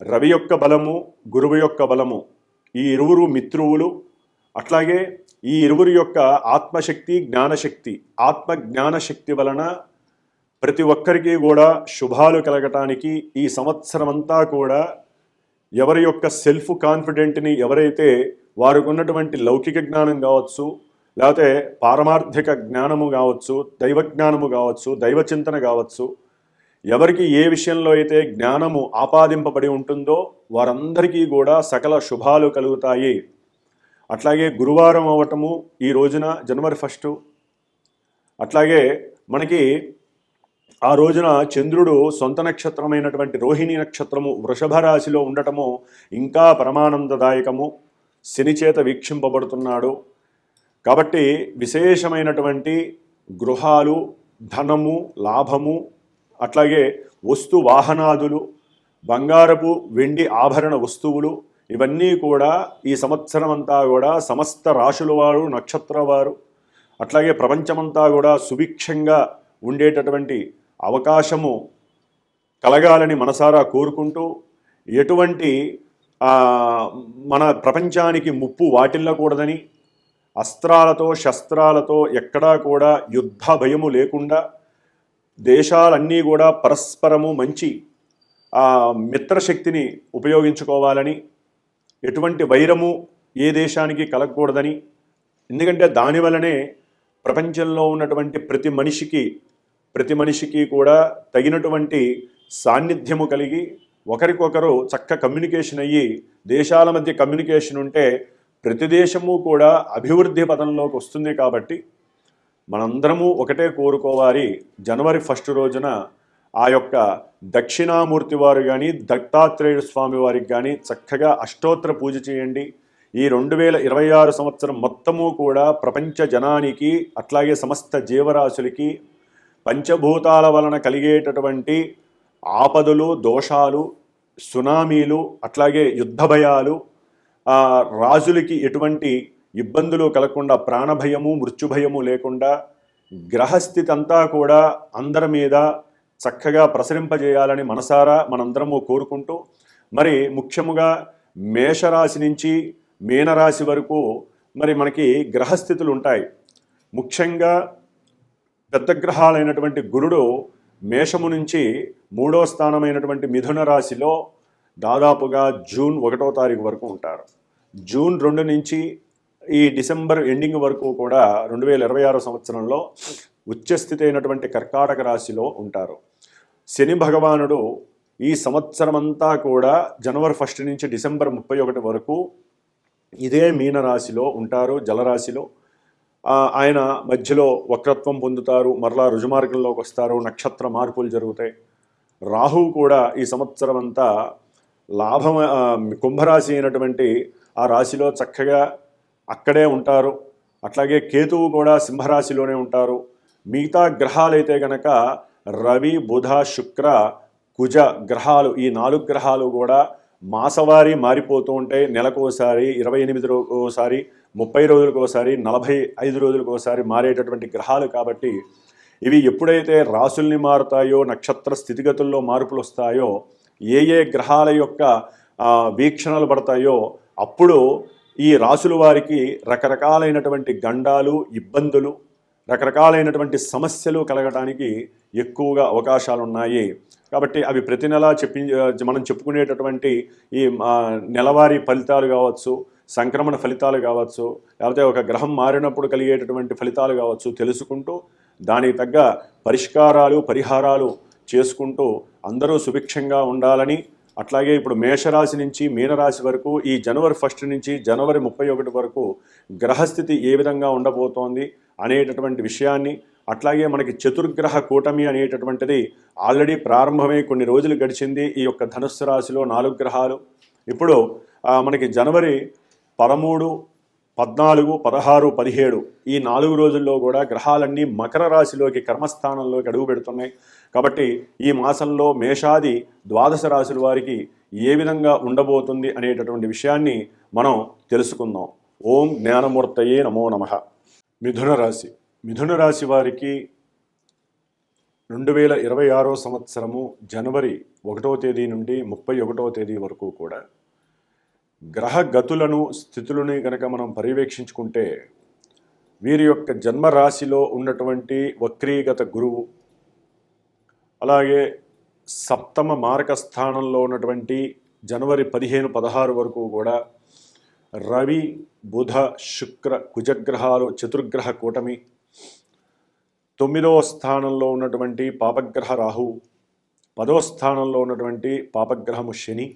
రవి యొక్క బలము గురువు యొక్క బలము ఈ ఇరువురు మిత్రువులు అట్లాగే ఈ ఇరువురు యొక్క ఆత్మశక్తి జ్ఞానశక్తి. ఆత్మ జ్ఞానశక్తి వలన ప్రతి ఒక్కరికి కూడా శుభాలు కలగటానికి ఈ సంవత్సరం అంతా కూడా ఎవరి యొక్క సెల్ఫ్ కాన్ఫిడెంట్ని ఎవరైతే వారికి ఉన్నటువంటి లౌకిక జ్ఞానం కావచ్చు లేకపోతే పారమార్థిక జ్ఞానము కావచ్చు దైవ జ్ఞానము కావచ్చు దైవ చింతన కావచ్చు ఎవరికి ఏ విషయంలో అయితే జ్ఞానము ఆపాదింపబడి ఉంటుందో వారందరికీ కూడా సకల శుభాలు కలుగుతాయి. అట్లాగే గురువారం అవ్వటము ఈ రోజున జనవరి ఫస్టు. అట్లాగే మనకి ఆ రోజున చంద్రుడు సొంత నక్షత్రమైనటువంటి రోహిణి నక్షత్రము వృషభ రాశిలో ఉండటము ఇంకా పరమానందదాయకము శని చేత వీక్షింపబడుతున్నాడు. కాబట్టి విశేషమైనటువంటి గృహాలు ధనము లాభము అట్లాగే వస్తు వాహనాదులు బంగారపు వెండి ఆభరణ వస్తువులు ఇవన్నీ కూడా ఈ సంవత్సరం అంతా కూడా సమస్త రాశుల వారు నక్షత్ర వారు అట్లాగే ప్రపంచమంతా కూడా సుభిక్షంగా ఉండేటటువంటి అవకాశము కలగాలని మనసారా కోరుకుంటూ ఎటువంటి మన ప్రపంచానికి ముప్పు వాటిల్లకూడదని అస్త్రాలతో శస్త్రాలతో ఎక్కడా కూడా యుద్ధ భయము లేకుండా దేశాలన్నీ కూడా పరస్పరము మంచి ఆ, మిత్రశక్తిని ఉపయోగించుకోవాలని ఎటువంటి వైరము ఏ దేశానికి కలగకూడదని ఎందుకంటే దానివలనే ప్రపంచంలో ఉన్నటువంటి ప్రతి మనిషికి ప్రతి మనిషికి కూడా తగినటువంటి సాన్నిధ్యము కలిగి ఒకరికొకరు చక్క కమ్యూనికేషన్ అయ్యి దేశాల మధ్య కమ్యూనికేషన్ ఉంటే ప్రతి దేశము కూడా అభివృద్ధి పదంలోకి వస్తుంది కాబట్టి మనందరము ఒకటే కోరుకోవాలి. జనవరి ఫస్ట్ రోజున ఆ యొక్క దక్షిణామూర్తి వారు కానీ దత్తాత్రేయుడు స్వామి వారికి కానీ చక్కగా అష్టోత్తర పూజ చేయండి. ఈ రెండు వేల ఇరవై ఆరు సంవత్సరం మొత్తము కూడా ప్రపంచ జనానికి అట్లాగే సమస్త జీవరాశులకి పంచభూతాల వలన కలిగేటటువంటి ఆపదలు దోషాలు సునామీలు అట్లాగే యుద్ధ భయాలు రాజులకి ఎటువంటి ఇబ్బందులు కలగకుండా ప్రాణభయము మృత్యుభయము లేకుండా గ్రహస్థితి అంతా కూడా అందరి మీద చక్కగా ప్రసరింపజేయాలని మనసారా మనందరము కోరుకుంటూ మరి ముఖ్యముగా మేషరాశి నుంచి మీనరాశి వరకు మరి మనకి గ్రహస్థితులు ఉంటాయి. ముఖ్యంగా పెద్ద గ్రహాలైనటువంటి గురుడు మేషము నుంచి మూడో స్థానమైనటువంటి మిథున రాశిలో దాదాపుగా జూన్ ఒకటో తారీఖు వరకు ఉంటారు. జూన్ రెండు నుంచి ఈ డిసెంబర్ ఎండింగ్ వరకు కూడా రెండు వేల ఇరవై ఆరో సంవత్సరంలో ఉచ్చస్థితి అయినటువంటి కర్కాటక రాశిలో ఉంటారు. శని భగవానుడు ఈ సంవత్సరం అంతా కూడా జనవరి ఫస్ట్ నుంచి డిసెంబర్ ముప్పై ఒకటి వరకు ఇదే మీనరాశిలో ఉంటారు జలరాశిలో ఆయన మధ్యలో వక్రత్వం పొందుతారు మరలా రుజుమార్గంలోకి వస్తారు నక్షత్ర మార్పులు జరుగుతాయి. రాహువు కూడా ఈ సంవత్సరం అంతా లాభం కుంభరాశి అయినటువంటి ఆ రాశిలో చక్కగా అక్కడే ఉంటారు. అట్లాగే కేతువు కూడా సింహరాశిలోనే ఉంటారు. మిగతా గ్రహాలైతే గనక రవి బుధ శుక్ర కుజ గ్రహాలు ఈ నాలుగు గ్రహాలు కూడా మాసవారీ మారిపోతూ ఉంటాయి నెలకోసారి ఇరవై ఎనిమిది రో ఒకసారి ముప్పై రోజులకోసారి నలభై ఐదు రోజులకోసారి మారేటటువంటి గ్రహాలు కాబట్టి ఇవి ఎప్పుడైతే రాసుల్ని మారుతాయో నక్షత్ర స్థితిగతుల్లో మార్పులు వస్తాయో ఏ ఏ గ్రహాల యొక్క వీక్షణలు పడతాయో అప్పుడు ఈ రాసుల వారికి రకరకాలైనటువంటి గండాలు ఇబ్బందులు రకరకాలైనటువంటి సమస్యలు కలగడానికి ఎక్కువగా అవకాశాలు ఉన్నాయి కాబట్టి అవి ప్రతి నెల చెప్పి మనం చెప్పుకునేటటువంటి ఈ నెలవారీ ఫలితాలు కావచ్చు సంక్రమణ ఫలితాలు కావచ్చు లేకపోతే ఒక గ్రహం మారినప్పుడు కలిగేటటువంటి ఫలితాలు కావచ్చు తెలుసుకుంటూ దానికి తగ్గ పరిష్కారాలు పరిహారాలు చేసుకుంటూ అందరూ సుభిక్షంగా ఉండాలని అట్లాగే ఇప్పుడు మేషరాశి నుంచి మీనరాశి వరకు ఈ జనవరి ఫస్ట్ నుంచి జనవరి ముప్పై ఒకటి వరకు గ్రహస్థితి ఏ విధంగా ఉండబోతోంది అనేటటువంటి విషయాన్ని అట్లాగే మనకి చతుర్గ్రహ కూటమి అనేటటువంటిది ఆల్రెడీ ప్రారంభమై కొన్ని రోజులు గడిచింది ఈ యొక్క ధనుస్సు రాశిలో నాలుగు గ్రహాలు. ఇప్పుడు మనకి జనవరి పదమూడు పద్నాలుగు పదహారు పదిహేడు ఈ నాలుగు రోజుల్లో కూడా గ్రహాలన్నీ మకర రాశిలోకి కర్మస్థానంలోకి అడుగు పెడుతున్నాయి కాబట్టి ఈ మాసంలో మేషాది ద్వాదశ రాశుల వారికి ఏ విధంగా ఉండబోతుంది అనేటటువంటి విషయాన్ని మనం తెలుసుకుందాం. ఓం జ్ఞానమూర్తయే నమో నమ. మిథున రాశి. మిథున రాశి వారికి రెండు వేల ఇరవై ఆరో సంవత్సరము జనవరి ఒకటో తేదీ నుండి ముప్పై ఒకటో తేదీ వరకు కూడా గ్రహ గతులను స్థితులని కనుక మనం పర్యవేక్షించుకుంటే వీరి యొక్క జన్మరాశిలో ఉన్నటువంటి వక్రీగత గురువు అలాగే సప్తమ మారక స్థానంలో ఉన్నటువంటి జనవరి పదిహేను పదహారు వరకు కూడా రవి బుధ శుక్ర కుజగ్రహాలు చతుర్గ్రహ కూటమి తొమ్మిదవ స్థానంలో ఉన్నటువంటి పాపగ్రహ రాహు పదవ స్థానంలో ఉన్నటువంటి పాపగ్రహము శని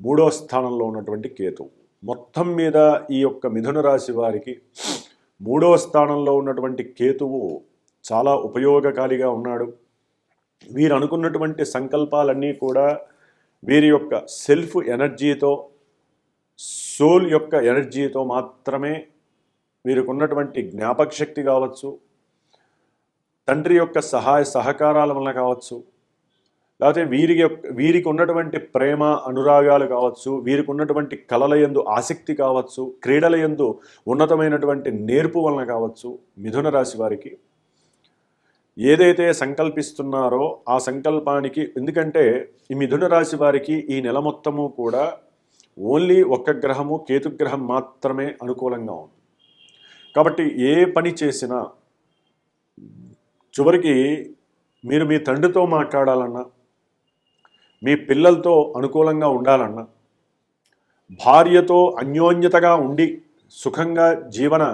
మూడో స్థానంలో ఉన్నటువంటి కేతు. మొత్తం మీద ఈ యొక్క మిథున రాశి వారికి మూడవ స్థానంలో ఉన్నటువంటి కేతువు చాలా ఉపయోగకారిగా ఉన్నాడు. వీరు అనుకున్నటువంటి సంకల్పాలన్నీ కూడా వీరి యొక్క సెల్ఫ్ ఎనర్జీతో సోల్ యొక్క ఎనర్జీతో మాత్రమే వీరికి ఉన్నటువంటి జ్ఞాపక శక్తి కావచ్చు తండ్రి యొక్క సహాయ సహకారాల వలన కావచ్చు లేకపోతే వీరి యొక్క వీరికి ఉన్నటువంటి ప్రేమ అనురాగాలు కావచ్చు వీరికి ఉన్నటువంటి కళల యందు ఆసక్తి కావచ్చు క్రీడల యందు ఉన్నతమైనటువంటి నేర్పు వలన కావచ్చు మిథున రాశి వారికి ఏదైతే సంకల్పిస్తున్నారో ఆ సంకల్పానికి ఎందుకంటే ఈ మిథున రాశి వారికి ఈ నెల మొత్తము కూడా ఓన్లీ ఒక్క గ్రహము కేతుగ్రహం మాత్రమే అనుకూలంగా ఉంది. కాబట్టి ఏ పని చేసినా చివరికి మీరు మీ తండ్రితో మాట్లాడాలన్నా మీ పిల్లలతో అనుకూలంగా ఉండాలన్నా భార్యతో అన్యోన్యతగా ఉండి సుఖంగా జీవన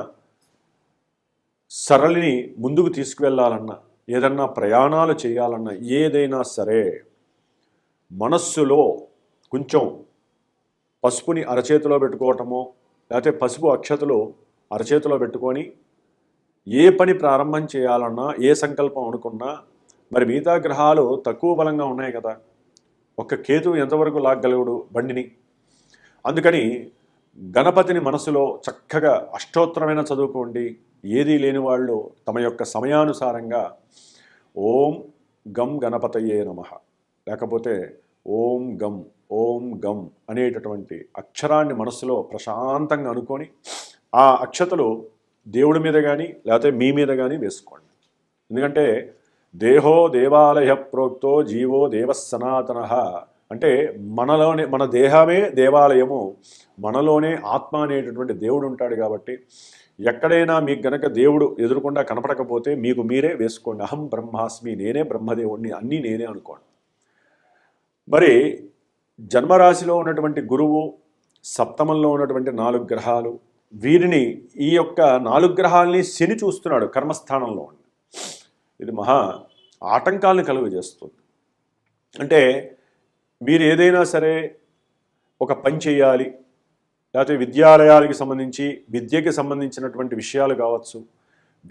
సరళిని ముందుకు తీసుకువెళ్ళాలన్నా ఏదన్నా ప్రయాణాలు చేయాలన్నా ఏదైనా సరే మనస్సులో కొంచెం పసుపుని అరచేతిలో పెట్టుకోవటమో లేకపోతే పసుపు అక్షతలు అరచేతిలో పెట్టుకొని ఏ పని ప్రారంభం చేయాలన్నా ఏ సంకల్పం అనుకున్నా మరి మిగతా గ్రహాలు తక్కువ బలంగా ఉన్నాయి కదా. ఒక్క కేతు ఎంతవరకు లాగగలగడు బండిని. అందుకని గణపతిని మనసులో చక్కగా అష్టోత్తరమైన చదువుకోండి. ఏదీ లేని వాళ్ళు తమ యొక్క సమయానుసారంగా ఓం గం గణపతయే నమ. లేకపోతే ఓం గం ఓం గం అనేటటువంటి అక్షరాన్ని మనసులో ప్రశాంతంగా అనుకొని ఆ అక్షతలు దేవుడి మీద కానీ లేకపోతే మీ మీద కానీ వేసుకోండి. ఎందుకంటే దేహో దేవాలయ ప్రోక్తో జీవో దేవ సనాతన అంటే మనలోనే మన దేహమే దేవాలయము మనలోనే ఆత్మ అనేటటువంటి దేవుడు ఉంటాడు కాబట్టి ఎక్కడైనా మీకు గనక దేవుడు ఎదురుకుండా కనపడకపోతే మీకు మీరే వేసుకోండి. అహం బ్రహ్మాస్మి నేనే బ్రహ్మదేవుడిని అన్నీ నేనే అనుకోండి. మరి జన్మరాశిలో ఉన్నటువంటి గురువు సప్తమంలో ఉన్నటువంటి నాలుగు గ్రహాలు వీరిని ఈ యొక్క నాలుగు గ్రహాలని శని చూస్తున్నాడు కర్మస్థానంలో. ఉండి ఇది మహా ఆటంకాలను కలుగజేస్తుంది. అంటే మీరు ఏదైనా సరే ఒక పని చేయాలి లేకపోతే విద్యాలయాలకి సంబంధించి విద్యకి సంబంధించినటువంటి విషయాలు కావచ్చు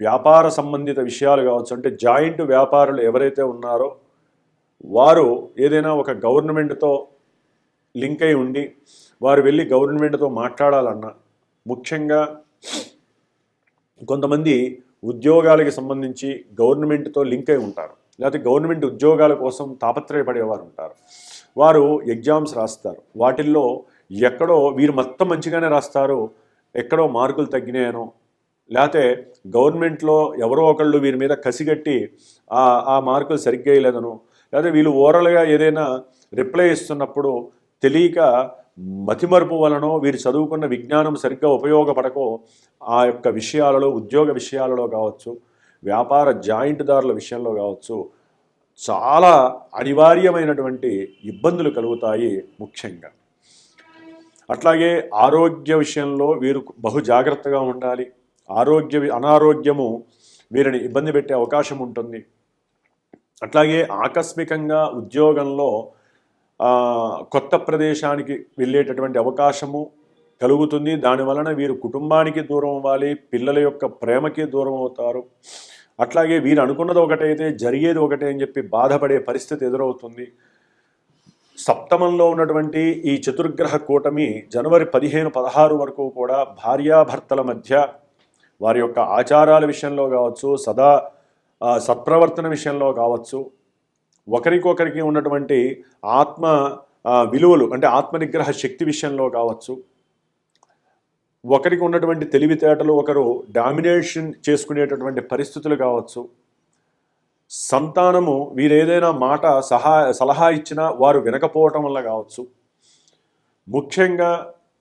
వ్యాపార సంబంధిత విషయాలు కావచ్చు అంటే జాయింట్ వ్యాపారులు ఎవరైతే ఉన్నారో వారు ఏదైనా ఒక గవర్నమెంట్తో లింక్ అయి ఉండి వారు వెళ్ళి గవర్నమెంట్తో మాట్లాడాలన్నా ముఖ్యంగా కొంతమంది ఉద్యోగాలకి సంబంధించి గవర్నమెంట్తో లింక్ అయి ఉంటారు. లేకపోతే గవర్నమెంట్ ఉద్యోగాల కోసం తాపత్రయపడేవారు ఉంటారు. వారు ఎగ్జామ్స్ రాస్తారు. వాటిల్లో ఎక్కడో వీరు మొత్తం మంచిగానే రాస్తారు ఎక్కడో మార్కులు తగ్గినాయనో లేకపోతే గవర్నమెంట్లో ఎవరో ఒకళ్ళు వీరి మీద కసిగట్టి ఆ ఆ మార్కులు సరిగ్గా వేయలేదనో లేకపోతే వీళ్ళు ఓరల్గా ఏదైనా రిప్లై ఇస్తున్నప్పుడు తెలియక మతిమరుపు వలనో వీరు చదువుకున్న విజ్ఞానం సరిగ్గా ఉపయోగపడకో ఆ యొక్క విషయాలలో ఉద్యోగ విషయాలలో కావచ్చు వ్యాపార జాయింట్దారుల విషయంలో కావచ్చు చాలా అనివార్యమైనటువంటి ఇబ్బందులు కలుగుతాయి ముఖ్యంగా. అట్లాగే ఆరోగ్య విషయంలో వీరు బహు జాగ్రత్తగా ఉండాలి. ఆరోగ్య అనారోగ్యము వీరిని ఇబ్బంది పెట్టే అవకాశం ఉంటుంది. అట్లాగే ఆకస్మికంగా ఉద్యోగంలో కొత్త ప్రదేశానికి వెళ్ళేటటువంటి అవకాశము కలుగుతుంది. దాని వలన వీరు కుటుంబానికి దూరం అవ్వాలి పిల్లల యొక్క ప్రేమకి దూరం అవుతారు. అట్లాగే వీరు అనుకున్నది ఒకటైతే జరిగేది ఒకటే అని చెప్పి బాధపడే పరిస్థితి ఎదురవుతుంది. సప్తమంలో ఉన్నటువంటి ఈ చతుర్గ్రహ కూటమి జనవరి పదిహేను పదహారు వరకు కూడా భార్యాభర్తల మధ్య వారి యొక్క ఆచారాల విషయంలో కావచ్చు సదా సత్ప్రవర్తన విషయంలో కావచ్చు ఒకరికొకరికి ఉన్నటువంటి ఆత్మ విలువలు అంటే ఆత్మనిగ్రహ శక్తి విషయంలో కావచ్చు ఒకరికి ఉన్నటువంటి తెలివితేటలు ఒకరు డామినేషన్ చేసుకునేటటువంటి పరిస్థితులు కావచ్చు సంతానము వీరేదైనా మాట సహా సలహా ఇచ్చినా వారు వినకపోవటం వల్ల కావచ్చు. ముఖ్యంగా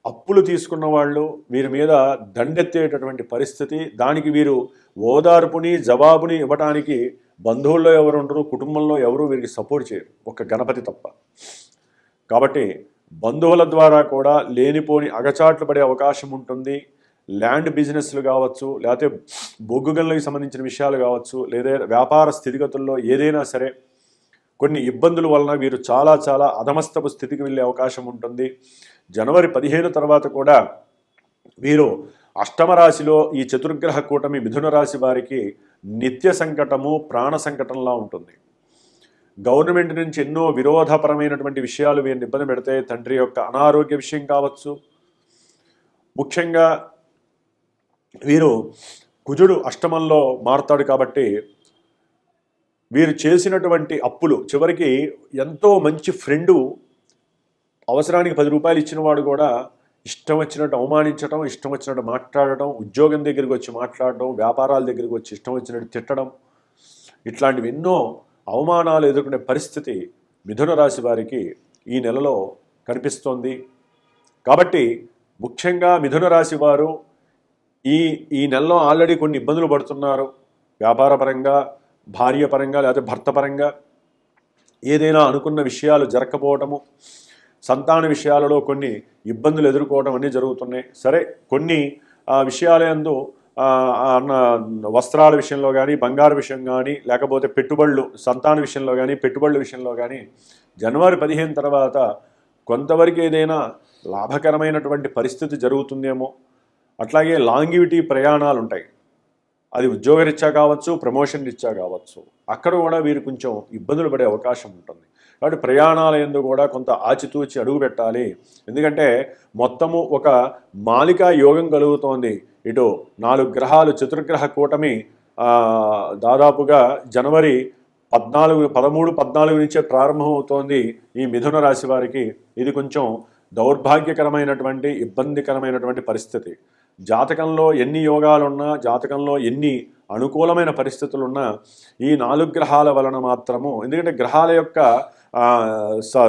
అప్పులు తీసుకున్న వాళ్ళు వీరి మీద దండెత్తేటటువంటి పరిస్థితి దానికి వీరు ఓదార్పుని జవాబుని ఇవ్వటానికి బంధువుల్లో ఎవరు ఉండరు కుటుంబంలో ఎవరు వీరికి సపోర్ట్ చేయరు. ఒక గణపతి తప్ప. కాబట్టి బంధువుల ద్వారా కూడా లేనిపోని అగచాట్లు పడే అవకాశం ఉంటుంది. ల్యాండ్ బిజినెస్లు కావచ్చు లేకపోతే బొగ్గు గనులకు సంబంధించిన విషయాలు కావచ్చు లేదా వ్యాపార స్థితిగతుల్లో ఏదైనా సరే కొన్ని ఇబ్బందుల వలన వీరు చాలా చాలా అధమస్తపు స్థితికి వెళ్ళే అవకాశం ఉంటుంది. జనవరి పదిహేను తర్వాత కూడా వీరు అష్టమ రాశిలో ఈ చతుర్గ్రహ కూటమి మిథున రాశి వారికి నిత్య సంకటము ప్రాణ సంకటంలా ఉంటుంది. గవర్నమెంట్ నుంచి ఎన్నో విరోధపరమైనటువంటి విషయాలు వీరిని ఇబ్బంది పెడితే తండ్రి యొక్క అనారోగ్య విషయం కావచ్చు. ముఖ్యంగా వీరు కుజుడు అష్టమంలో మారుతాడు కాబట్టి వీరు చేసినటువంటి అప్పులు చివరికి ఎంతో మంచి ఫ్రెండు అవసరానికి పది రూపాయలు ఇచ్చినవాడు కూడా ఇష్టం వచ్చినట్టు అవమానించడం ఇష్టం వచ్చినట్టు మాట్లాడటం ఉద్యోగం దగ్గరికి వచ్చి మాట్లాడడం వ్యాపారాల దగ్గరికి వచ్చి ఇష్టం వచ్చినట్టు తిట్టడం ఇట్లాంటివి ఎన్నో అవమానాలు ఎదుర్కొనే పరిస్థితి మిథున రాశి వారికి ఈ నెలలో కనిపిస్తోంది. కాబట్టి ముఖ్యంగా మిథున రాశి వారు ఈ ఈ నెలలో ఆల్రెడీ కొన్ని ఇబ్బందులు పడుతున్నారు. వ్యాపార పరంగా భార్య పరంగా లేకపోతే భర్త పరంగా ఏదైనా అనుకున్న విషయాలు జరగకపోవటము సంతాన విషయాలలో కొన్ని ఇబ్బందులు ఎదుర్కోవడం అన్నీ జరుగుతున్నాయి. సరే కొన్ని విషయాలందు వస్త్రాల విషయంలో కానీ బంగారు విషయం కానీ లేకపోతే పెట్టుబడులు సంతాన విషయంలో కానీ పెట్టుబడుల విషయంలో కానీ జనవరి పదిహేను తర్వాత కొంతవరకు ఏదైనా లాభకరమైనటువంటి పరిస్థితి జరుగుతుందేమో అట్లాగే లాంగివిటీ ప్రయాణాలు ఉంటాయి అది ఉద్యోగరీత్యా కావచ్చు ప్రమోషన్ రీత్యా కావచ్చు. అక్కడ కూడా వీరు కొంచెం ఇబ్బందులు పడే అవకాశం ఉంటుంది. కాబట్టి ప్రయాణాల ఎందు కూడా కొంత ఆచితూచి అడుగు పెట్టాలి. ఎందుకంటే మొత్తము ఒక మాలికా యోగం కలుగుతోంది. ఇటు నాలుగు గ్రహాలు చతుర్గ్రహ కూటమి దాదాపుగా జనవరి పద్నాలుగు పదమూడు పద్నాలుగు నుంచే ప్రారంభమవుతోంది ఈ మిథున రాశి వారికి. ఇది కొంచెం దౌర్భాగ్యకరమైనటువంటి ఇబ్బందికరమైనటువంటి పరిస్థితి. జాతకంలో ఎన్ని యోగాలున్నా జాతకంలో ఎన్ని అనుకూలమైన పరిస్థితులున్నా ఈ నాలుగు గ్రహాల వలన మాత్రము ఎందుకంటే గ్రహాల యొక్క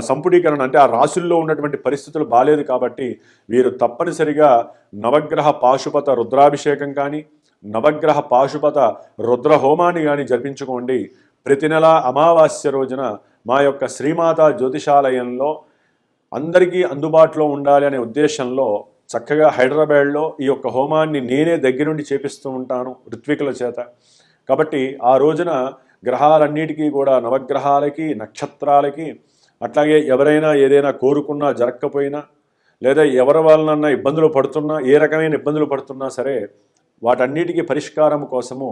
సంపుటీకరణ అంటే ఆ రాశుల్లో ఉన్నటువంటి పరిస్థితులు బాగాలేదు కాబట్టి వీరు తప్పనిసరిగా నవగ్రహ పాశుపత రుద్రాభిషేకం కానీ నవగ్రహ పాశుపత రుద్ర హోమాన్ని కానీ జరిపించుకోండి. ప్రతి నెల అమావాస్య రోజున మా యొక్క శ్రీమాత జ్యోతిషాలయంలో అందరికీ అందుబాటులో ఉండాలి అనే ఉద్దేశంలో చక్కగా హైదరాబాద్లో ఈ యొక్క హోమాన్ని నేనే దగ్గరుండి చేపిస్తూ ఉంటాను ఋత్వికుల చేత. కాబట్టి ఆ రోజున గ్రహాలన్నిటికీ కూడా నవగ్రహాలకి నక్షత్రాలకి అట్లాగే ఎవరైనా ఏదైనా కోరుకున్నా జరగకపోయినా లేదా ఎవరి వలనన్నా ఇబ్బందులు పడుతున్నా ఏ రకమైన ఇబ్బందులు పడుతున్నా సరే వాటన్నిటికీ పరిష్కారం కోసము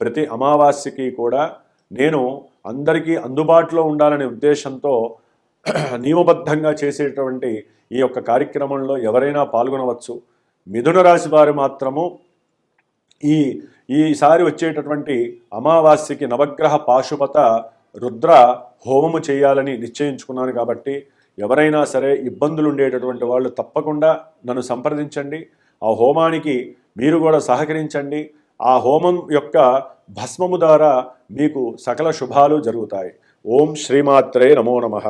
ప్రతి అమావాస్యకి కూడా నేను అందరికీ అందుబాటులో ఉండాలనే ఉద్దేశంతో నియమబద్ధంగా చేసేటువంటి ఈ యొక్క కార్యక్రమంలో ఎవరైనా పాల్గొనవచ్చు. మిథున రాశి వారు మాత్రము ఈ ఈసారి వచ్చేటటువంటి అమావాస్యకి నవగ్రహ పాశుపత రుద్ర హోమము చేయాలని నిశ్చయించుకున్నాను కాబట్టి ఎవరైనా సరే ఇబ్బందులు ఉండేటటువంటి వాళ్ళు తప్పకుండా నన్ను సంప్రదించండి. ఆ హోమానికి మీరు కూడా సహకరించండి. ఆ హోమం యొక్క భస్మము ద్వారా మీకు సకల శుభాలు జరుగుతాయి. ఓం శ్రీమాత్రే నమో నమః.